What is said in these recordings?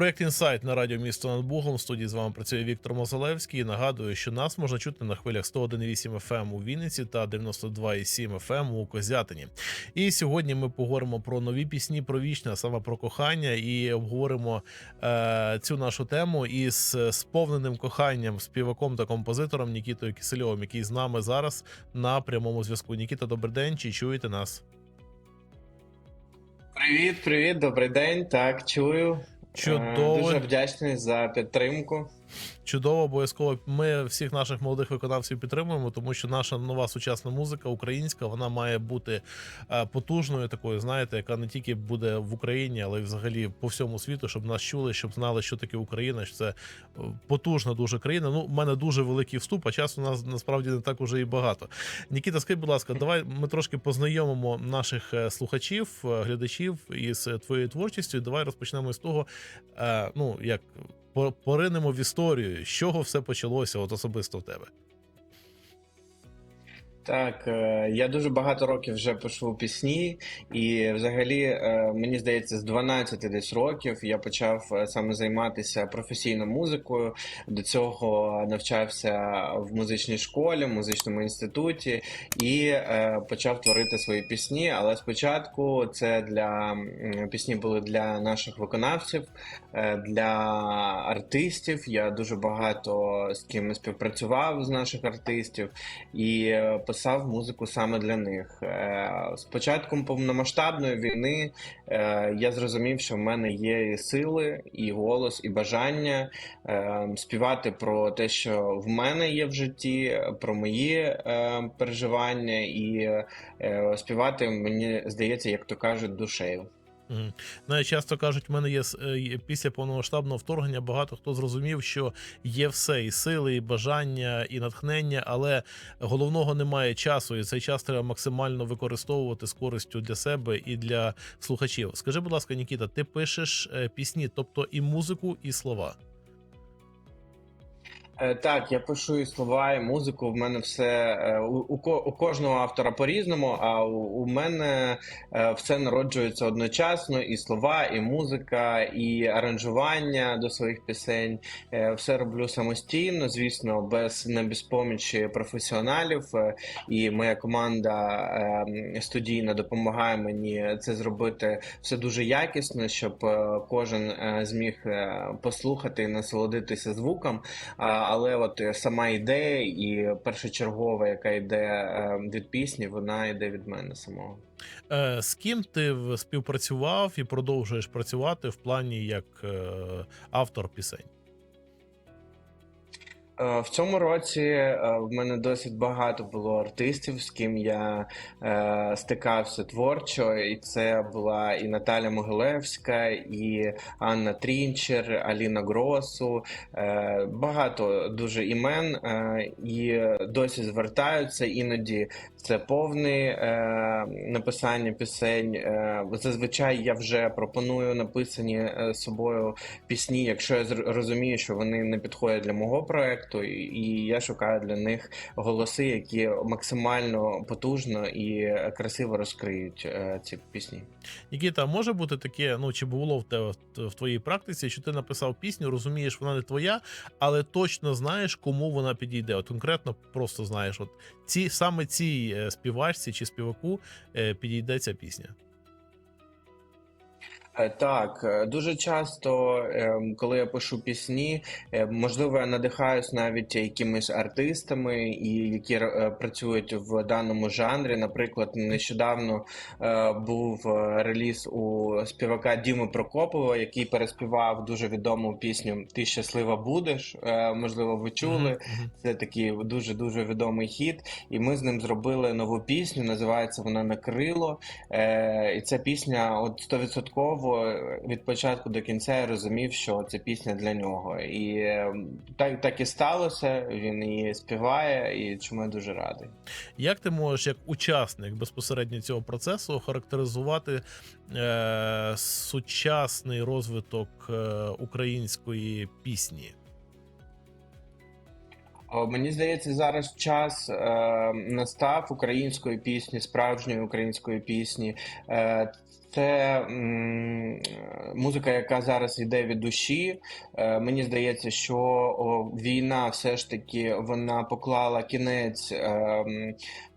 Проєкт інсайт на радіо місто над Богом. В студії з вами працює Віктор Мозалевський. Нагадую, що нас можна чути на хвилях 101,8 FM ем у Вінниці та 92,7 FM ем у Козятині. І сьогодні ми поговоримо про нові пісні про вічне, саме про кохання, і обговоримо е, цю нашу тему із сповненим коханням співаком та композитором Нікітою Кисельовим, який з нами зараз на прямому зв'язку. Нікіта, добрий день. Чи чуєте нас? Привіт, привіт, добрий день. Так, чую. Чудово. Е, Дуже вдячний за підтримку. Чудово, обов'язково. Ми всіх наших молодих виконавців підтримуємо, тому що наша нова сучасна музика, українська, вона має бути е, потужною, такою, знаєте, яка не тільки буде в Україні, але й взагалі по всьому світу, щоб нас чули, щоб знали, що таке Україна. Що це е, потужна дуже країна. Ну, в мене дуже великий вступ, а часу у нас насправді не так уже і багато. Нікіта, скажи, будь ласка, давай ми трошки познайомимо наших е, слухачів, глядачів із твоєю творчістю. Давай розпочнемо з того, ну як поринемо в історію, з чого все почалося, от особисто в тебе. Так, е, я дуже багато років вже пишу пісні, і взагалі, е, мені здається, з 12 десь років я почав е, саме займатися професійно музикою. До цього навчався в музичній школі, в музичному інституті і почав творити свої пісні. Але спочатку це для пісні були для наших виконавців, для артистів. Я дуже багато з ким співпрацював з наших артистів і е, писав музику саме для них. Е, З початком повномасштабної війни е, я зрозумів, що в мене є і сили, і голос, і бажання е, співати про те, що в мене є в житті, про мої переживання, і співати мені здається, як то кажуть, душею. Навіть часто кажуть, в мене е, є- після повномасштабного вторгнення багато хто зрозумів, що є все, і сили, і бажання, і натхнення, але головного немає часу, і цей час треба максимально використовувати з користю для себе і для слухачів. Скажи, будь ласка, Нікіта, ти пишеш е, пісні, тобто і музику, і слова. Е, Так, я пишу і слова, і музику. В мене все е, у, у, кожного автора по-різному, а у, у мене е, все народжується одночасно: і слова, і музика, і аранжування до своїх пісень. Все роблю самостійно, звісно, без не без помічі професіоналів. І моя команда студійна допомагає мені це зробити все дуже якісно, щоб кожен зміг послухати і насолодитися звуком. Але от е, сама ідея і першочергова, яка йде е, від пісні, вона йде від мене самого. Е, З ким ти співпрацював і продовжуєш працювати в плані як автор пісень? Е, В цьому році е, в мене досить багато було артистів, з ким я е, стикався творчо, і це була і Наталя Могилевська, і Анна Трінчер, Аліна Гросу. Багато дуже імен, і досі звертаються. Іноді це повне написання пісень. Зазвичай я вже пропоную написані собою пісні, якщо я розумію, що вони не підходять для мого проекту, і, і я шукаю для них голоси, які максимально потужно і красиво розкриють е, ці пісні. Нікіта, може бути таке, ну чи було в тебе в твоїй практиці, що ти написав пісню, розумієш, вона не твоя, але точно знаєш, кому вона підійде. От конкретно просто знаєш, от ці саме цій е, співачці чи співаку е, підійде ця пісня. Е, Так, е, дуже часто, ем, коли я пишу пісні, е, можливо, я надихаюсь навіть якимись артистами, і які працюють в даному жанрі. Наприклад, нещодавно був реліз у співака Діми Прокопова, який переспівав дуже відому пісню Ти щаслива будеш. Можливо, ви чули. Це такий дуже дуже відомий хіт, і ми з ним зробили нову пісню. Називається вона Накрило. Е, і ця пісня, от стовідсотково від початку до кінця я розумів, що це пісня для нього. І е, так, так і сталося. Він її співає, і чому я дуже радий. Як ти можеш, як учасник безпосередньо цього процесу, охарактеризувати е, сучасний розвиток е, української пісні? Мені здається, зараз час е, настав української пісні, справжньої української пісні. Е, Це музика, яка зараз йде від душі. Е, Мені здається, що війна все ж таки вона поклала кінець е,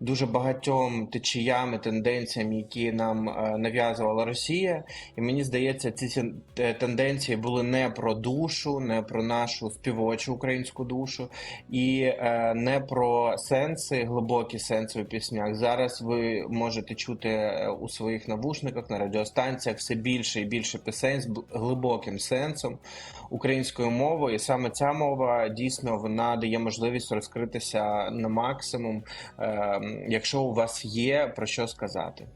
дуже багатьом течіям і тенденціям, які нам е, нав'язувала Росія. І мені здається, ці тенденції були не про душу, не про нашу співочу українську душу і не про сенси, глибокі сенси у піснях. Зараз ви можете чути у своїх навушниках на радіостанціях все більше і більше пісень з глибоким сенсом українською мовою. І саме ця мова дійсно вона дає можливість розкритися на максимум, е, якщо у вас є про що сказати.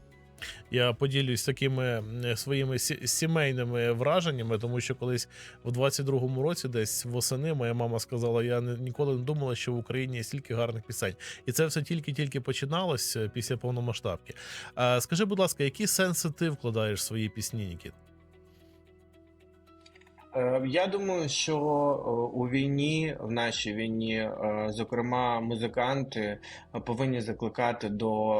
Я поділюсь такими своїми сімейними враженнями, тому що колись в 22-му році, десь восени, моя мама сказала: я ніколи не думала, що в Україні є стільки гарних пісень. І це все тільки-тільки починалось е, після повномасштабки. Скажи, будь ласка, які сенси ти вкладаєш в свої пісні, Нікіт? Е, Я думаю, що е, у війні, в нашій війні, е, зокрема, музиканти повинні закликати до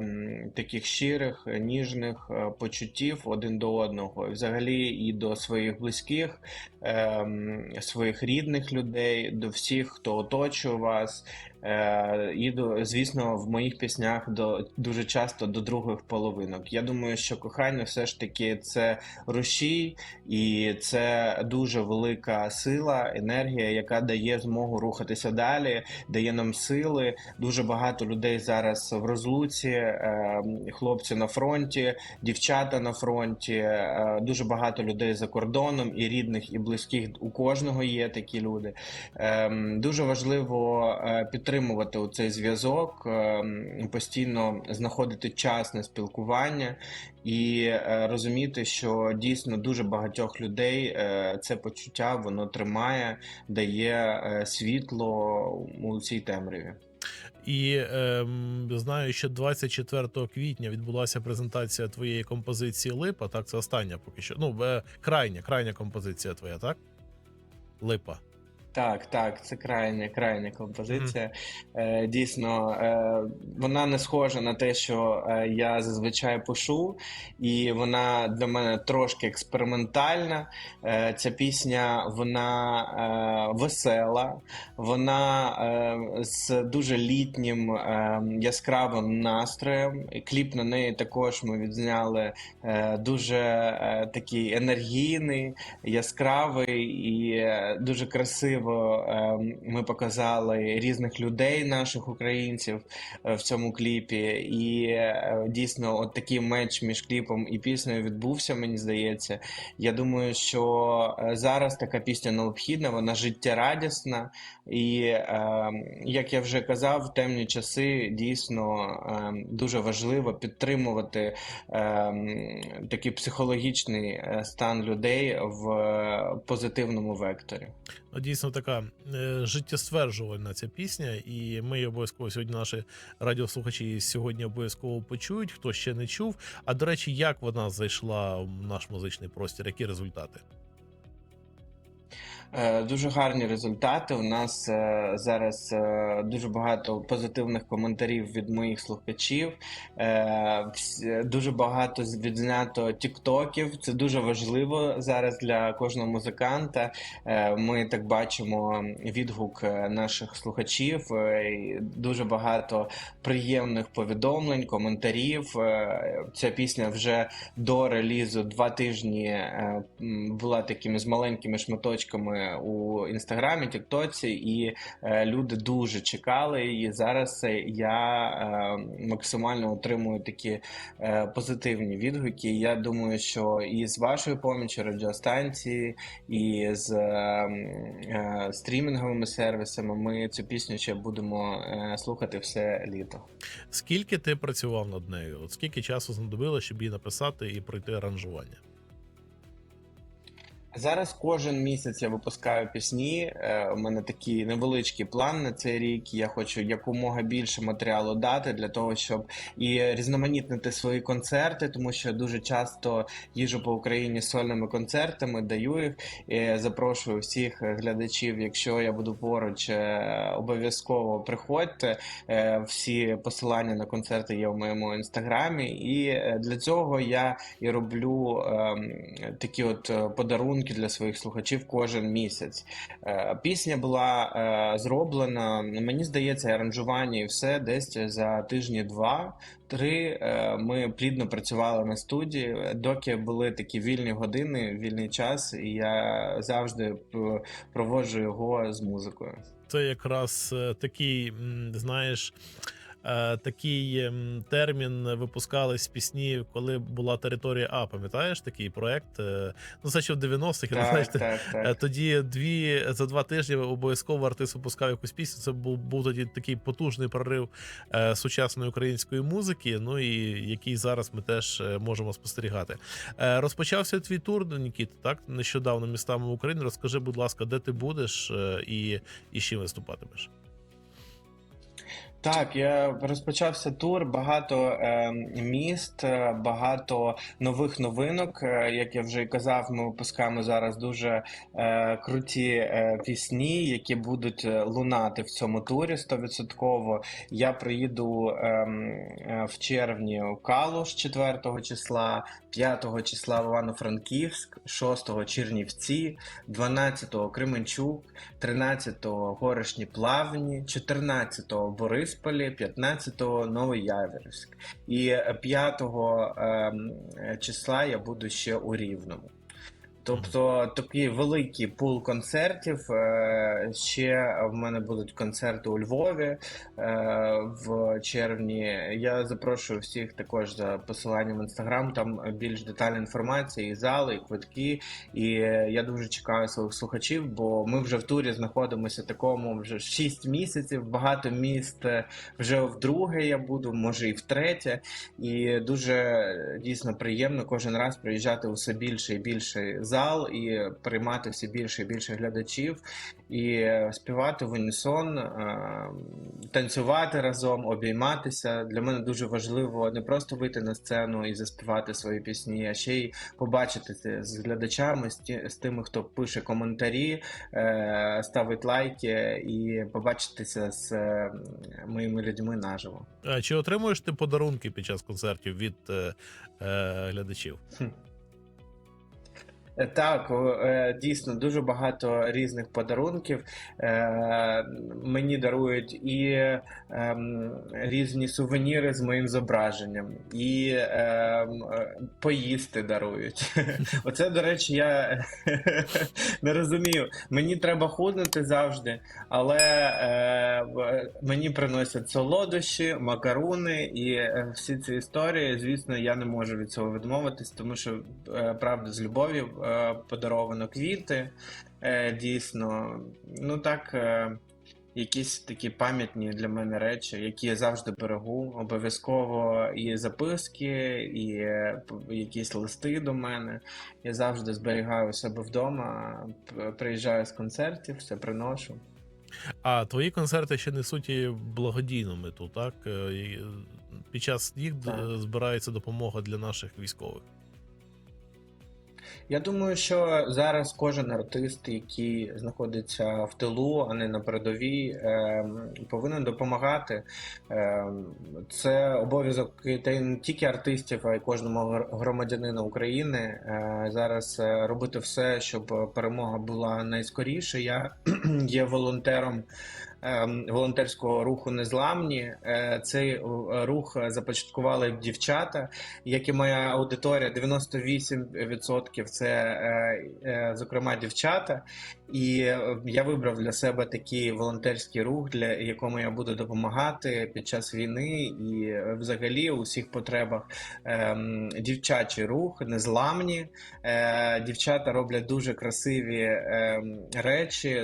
ем, таких щирих, ніжних почуттів один до одного, взагалі і до своїх близьких, ем, своїх рідних людей, до всіх, хто оточує вас. Е, І звісно, в моїх піснях до дуже часто до других половинок. Я думаю, що кохання все ж таки це рушій, і це дуже велика сила, енергія, яка дає змогу рухатися далі, дає нам сили. Дуже багато людей зараз в розлуці, е, хлопці на фронті, дівчата на фронті, е, дуже багато людей за кордоном, і рідних, і близьких. У кожного є такі люди. Ем, Дуже важливо е, підтримувати цей зв'язок, ем, постійно знаходити час на спілкування і е, розуміти, що дійсно дуже багатьох людей е, це почуття воно тримає, дає е, світло у цій темряві. І ем, знаю, що 24 квітня відбулася презентація твоєї композиції Липа. Так, це остання поки що. Ну, е, крайня, крайня композиція твоя, так? Липа. Так, так, це крайня, крайня композиція. Е, дійсно, е, вона не схожа на те, що е, я зазвичай пишу, і вона для мене трошки експериментальна. Е, ця пісня вона е, весела, вона е, з дуже літнім е, яскравим настроєм. Кліп на неї також ми відзняли е, дуже е, такий енергійний, яскравий і е, дуже красиво е, ми показали різних людей, наших українців е, в цьому кліпі. І е, дійсно, от такий меч між кліпом і піснею відбувся, мені здається. Я думаю, що е, зараз така пісня необхідна, вона життєрадісна. І е, як я вже казав, в темні часи дійсно е, дуже важливо підтримувати такий психологічний стан людей в позитивному векторі. Ну, Дійсно така е, життєстверджувальна ця пісня, і ми її обов'язково сьогодні наші радіослухачі сьогодні обов'язково почують, хто ще не чув. А до речі, як вона зайшла в наш музичний простір? Які результати? Е, Дуже гарні результати. У нас е, зараз е, дуже багато позитивних коментарів від моїх слухачів. Дуже багато відзнято тіктоків. Це дуже важливо зараз для кожного музиканта. Ми так бачимо відгук наших слухачів. Дуже багато приємних повідомлень, коментарів. Ця пісня вже до релізу два тижні була такими з маленькими шматочками у інстаграмі, Тіктоці, і е, люди дуже чекали її. Зараз е, я е, максимально отримую такі е, позитивні відгуки. Я думаю, що і з вашою помічю радіостанції, і з е, е, стрімінговими сервісами ми цю пісню ще будемо е, слухати все літо. Скільки ти працював над нею? От скільки часу знадобило, щоб її написати і пройти аранжування? Зараз кожен місяць я випускаю пісні. Е, У мене такий невеличкий план на цей рік. Я хочу якомога більше матеріалу дати для того, щоб і різноманітнити свої концерти, тому що дуже часто їжу по Україні з сольними концертами, даю їх. І запрошую всіх глядачів. Якщо я буду поруч, е, обов'язково приходьте. Е, Всі посилання на концерти є в моєму інстаграмі, і е, для цього я і роблю ем, такі от е, подарунки для своїх слухачів кожен місяць. Е, Пісня була е, зроблена, мені здається, аранжування і все десь за тижні два. Три Е, ми плідно працювали на студії, доки були такі вільні години, вільний час, і я завжди проводжу його з музикою. Це якраз такий, знаєш. Е, Такий ем, термін випускались пісні, коли була територія А. Пам'ятаєш такий проект? Е, Ну, це ще в 90-х, я не Так, так, Е. Тоді дві за два тижні обов'язково артист випускав якусь пісню. Це був, був тоді такий потужний прорив сучасної української музики. Ну і який зараз ми теж можемо спостерігати. Розпочався твій тур, Нікіт, так нещодавно містами України. Розкажи, будь ласка, де ти будеш і, і з чим виступатимеш? Так, я розпочався тур, багато е, міст, е, багато нових новинок. Е, як я вже казав, ми випускаємо зараз дуже е, круті е, пісні, які будуть е, лунати в цьому турі 100%. Я приїду е, е, в червні у Калуш 4 числа, 5 числа в Івано-Франківськ, 6 Чернівці, 12 Кременчук, 13-го Горошні Плавні, 14-го Борисполі, 15-го Новий Яворівськ. І 5-го ем, числа я буду ще у Рівному. Тобто такий великий пул концертів. Е, Ще в мене будуть концерти у Львові е, в червні. Я запрошую всіх також за посиланням в інстаграм. Там більш детальна інформація, і зали, і квитки. І я дуже чекаю своїх слухачів, бо ми вже в турі знаходимося такому вже 6 місяців. Багато міст е, вже вдруге я буду, може і втретє. І дуже дійсно приємно кожен раз приїжджати у все більше і більше зал і приймати все більше і більше глядачів, і співати в унісон, е, танцювати разом, обійматися. Для мене дуже важливо не просто вийти на сцену і заспівати свої пісні, а ще й побачити це з глядачами, з тими, хто пише коментарі, е, ставить лайки, і побачитися з е, моїми людьми наживо. Е, Чи отримуєш ти подарунки під час концертів від е, е, глядачів? Е, Так, е, дійсно дуже багато різних подарунків. Е, Мені дарують і ем, різні сувеніри з моїм зображенням, і ем, поїсти дарують. Оце, до речі, я не розумію. Мені треба худнути завжди, але мені приносять солодощі, макаруни і всі ці історії. Звісно, я не можу від цього відмовитись, тому що правда з любов'ю подаровано квіти. Е, Дійсно, ну так. е, Якісь такі пам'ятні для мене речі, які я завжди берегу. Обов'язково і записки, і е, якісь листи до мене. Я завжди зберігаю себе вдома, приїжджаю з концертів, все приношу. А твої концерти ще несуть і благодійну мету, так? Е, і, е, Під час їх Так. збирається допомога для наших військових. Я думаю, що зараз кожен артист, який знаходиться в тилу, а не на передовій, ем, повинен допомагати. Ем, Це обов'язок та не тільки артистів, а й кожного гр- громадянина України. Е, Зараз е, робити все, щоб перемога була найскоріше. Я є волонтером. Ем, Волонтерського руху незламні Е, цей е, рух започаткували дівчата, як і моя аудиторія, 98% це, е, зокрема, дівчата. І я вибрав для себе такий волонтерський рух, для якому я буду допомагати під час війни і взагалі у всіх потребах. Ем, Дівчачий рух, незламні. Дівчата роблять дуже красиві ем, речі,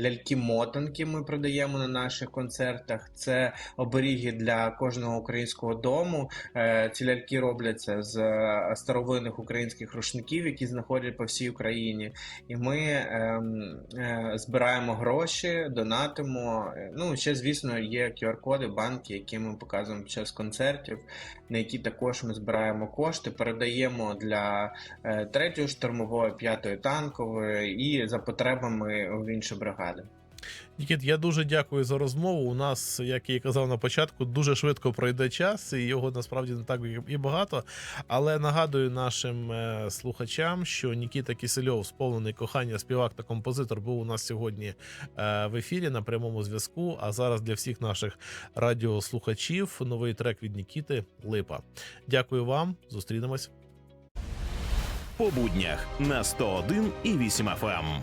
ляльки-мотанки ми продаємо на наших концертах. Це оберіги для кожного українського дому. Е, Ці ляльки робляться з е, старовинних українських рушників, які знаходять по всій Україні. І ми ем, е, збираємо гроші, донатимо. Ну, ще, звісно, є QR-коди, банки, які ми показуємо під час концертів, на які також ми збираємо кошти, передаємо для третьої штурмової, п'ятої танкової і за потребами в інші бригади. Нікіт, я дуже дякую за розмову. У нас, як я казав на початку, дуже швидко пройде час, і його насправді не так і багато. Але нагадую нашим е, слухачам, що Нікіта Кисельов, сповнений кохання, співак та композитор, був у нас сьогодні е, в ефірі на прямому зв'язку. А зараз для всіх наших радіослухачів новий трек від Нікіти Липа. Дякую вам, зустрінемось. по буднях на 101 і 8 FM.